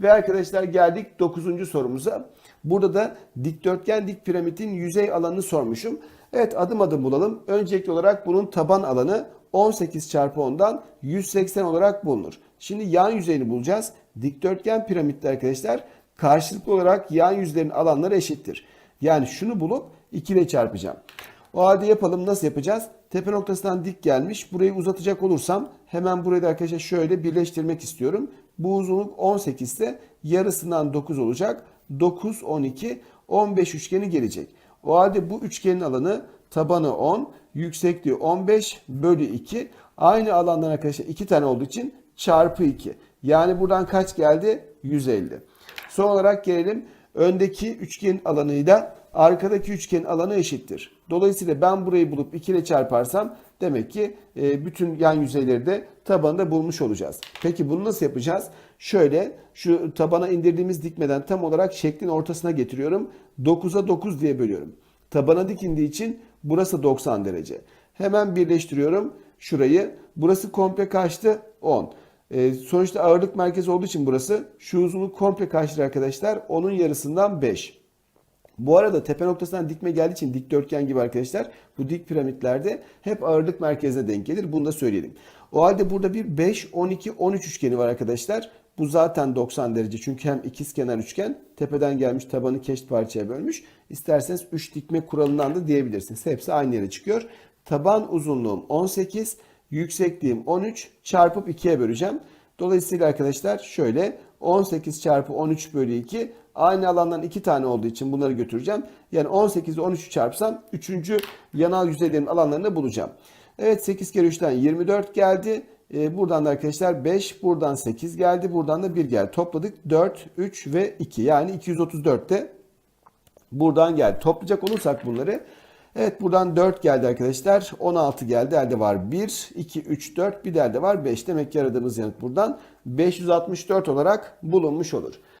Ve arkadaşlar geldik 9. sorumuza. Burada da dikdörtgen dik piramidin yüzey alanını sormuşum. Evet adım adım bulalım. Öncelikli olarak bunun taban alanı 18 çarpı 10'dan 180 olarak bulunur. Şimdi yan yüzeyini bulacağız. Dikdörtgen piramitte arkadaşlar karşılıklı olarak yan yüzlerin alanları eşittir. Yani şunu bulup 2 ile çarpacağım. O halde yapalım. Nasıl yapacağız? Tepe noktasından dik gelmiş. Burayı uzatacak olursam hemen burayı da arkadaşlar şöyle birleştirmek istiyorum. Bu uzunluk 18 ise yarısından 9 olacak. 9, 12, 15 üçgeni gelecek. O halde bu üçgenin alanı tabanı 10, yüksekliği 15 bölü 2. Aynı alandan arkadaşlar 2 tane olduğu için çarpı 2. Yani buradan kaç geldi? 150. Son olarak gelelim. Öndeki üçgen alanıyla arkadaki üçgen alanı eşittir. Dolayısıyla ben burayı bulup 2 ile çarparsam demek ki e, bütün yan yüzeyleri de tabanda bulmuş olacağız. Peki bunu nasıl yapacağız? Şöyle şu tabana indirdiğimiz dikmeden tam olarak şeklin ortasına getiriyorum. 9'a 9 diye bölüyorum. Tabana dik indiği için burası 90 derece. Hemen birleştiriyorum şurayı. Burası komple kaçtı? 10. E, sonuçta ağırlık merkezi olduğu için burası şu uzunluk komple kaçtır arkadaşlar? Onun yarısından 5. Bu arada tepe noktasından dikme geldiği için dikdörtgen gibi arkadaşlar bu dik piramitlerde hep ağırlık merkezine denk gelir. Bunu da söyleyelim. O halde burada bir 5, 12, 13 üçgeni var arkadaşlar. Bu zaten 90 derece çünkü hem ikizkenar üçgen tepeden gelmiş tabanı keşit parçaya bölmüş. İsterseniz 3 dikme kuralından da diyebilirsiniz. Hepsi aynı yere çıkıyor. Taban uzunluğum 18, yüksekliğim 13 çarpıp 2'ye böleceğim. Dolayısıyla arkadaşlar şöyle 18 çarpı 13 bölü 2 aynı alandan 2 tane olduğu için bunları götüreceğim. Yani 18 ile 13'ü çarpsam 3. yanal yüzeylerin alanlarını bulacağım. Evet 8 kere 3'ten 24 geldi. Ee, buradan da arkadaşlar 5, buradan 8 geldi, buradan da 1 geldi. Topladık 4, 3 ve 2 yani 234 de buradan geldi. Toplayacak olursak bunları Evet buradan 4 geldi arkadaşlar. 16 geldi. Elde var 1, 2, 3, 4. Bir de elde var 5. Demek ki aradığımız yanıt buradan 564 olarak bulunmuş olur.